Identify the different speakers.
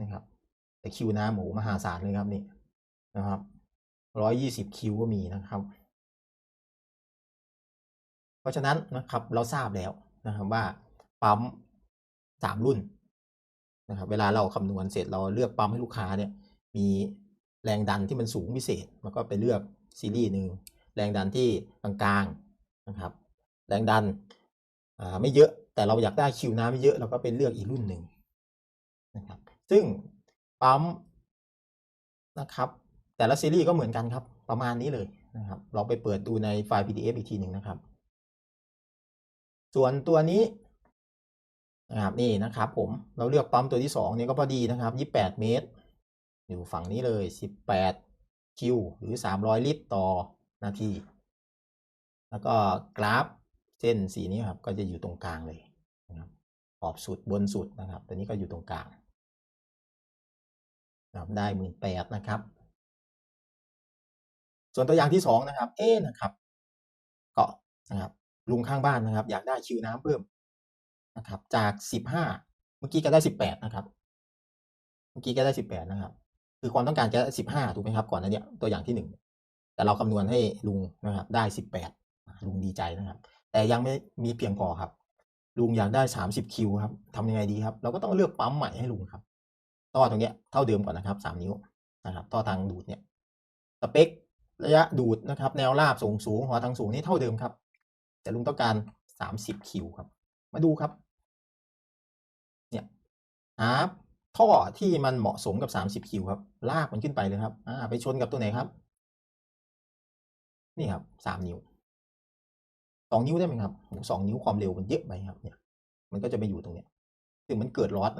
Speaker 1: นะครับ แต่คิวน้ำหมูมหาศาลเลยครับนี่นะครับร้อยยี่สิบคิวก็มีนะครับ เพราะฉะนั้นนะครับเราทราบแล้วนะครับว่าปั๊มสามรุ่นนะครับเวลาเราคำนวณเสร็จเราเลือกปั๊มให้ลูกค้าเนี่ยมีแรงดันที่มันสูงพิเศษแล้วก็ไปเลือกซีรีส์หนึ่งแรงดันที่กลางๆนะครับ แรงดันไม่เยอะแต่เราอยากได้คิวน้ำไม่เยอะเราก็ไปเลือกอีกรุ่นหนึ่งนะครับ ซึ่งปั๊มนะครับแต่ละซีรีส์ก็เหมือนกันครับ ประมาณนี้เลยนะครับเราไปเปิดดูในไฟล์ PDF อีกทีหนึ่งนะครับ ส่วนตัวนี้นะครับนี่นะครับผมเราเลือกปั๊มตัวที่สองเนี่ยก็พอดีนะครับ 28 เมตร อยู่ฝั่งนี้เลย 18 คิว หรือ 300 ลิตรต่อนาที แล้วก็กราฟเส้นสีนี้ครับ ก็จะอยู่ตรงกลางเลยนะครับขอบสุดบนสุดนะครับ ตัวนี้ก็อยู่ตรงกลาง นะครับได้หมื่นแปดนะครับ ส่วนตัวอย่างที่สองนะครับ เอ๊ะนะครับเกาะนะครับลุงข้างบ้านนะครับ อยากได้คิวน้ำเพิ่มนะครับ จากสิบห้าเมื่อกี้ก็ได้สิบแปดนะครับ เมื่อกี้ก็ได้สิบแปดนะครับ คือความต้องการจะสิบห้าถูกไหมครับ ก่อนหน้าเนี้ยตัวอย่างที่หนึ่งแต่เราคำนวณให้ลุงนะครับ ได้สิบแปดลุงดีใจนะครับ แต่ยังไม่มีเพียงพอครับ ลุงอยากได้สามสิบคิวครับทำยังไงดีครับ เราก็ต้องเลือกปั๊มใหม่ให้ลุงครับ ท่อตรงเนี้ยเท่าเดิมก่อนนะครับสามนิ้วนะครับท่อทางดูดเนี่ยสเปคระยะดูดนะครับ แนวราบสูงสูงหัวทางสูงนี่เท่าเดิมครับ แต่ลุงต้องการสามสิบคิวครับ มาดูครับ เนี่ยหาท่อที่มันเหมาะสมกับสามสิบคิวครับ ลากมันขึ้นไปเลยครับอ่าไปชนกับตัวไหนครับ นี่ครับสามนิ้วสองนิ้วได้ไหมครับสองนิ้วความเร็วมันเยอะไปครับ เนี่ย มันก็จะไปอยู่ตรงเนี้ยซึ่งมันเกิดลอส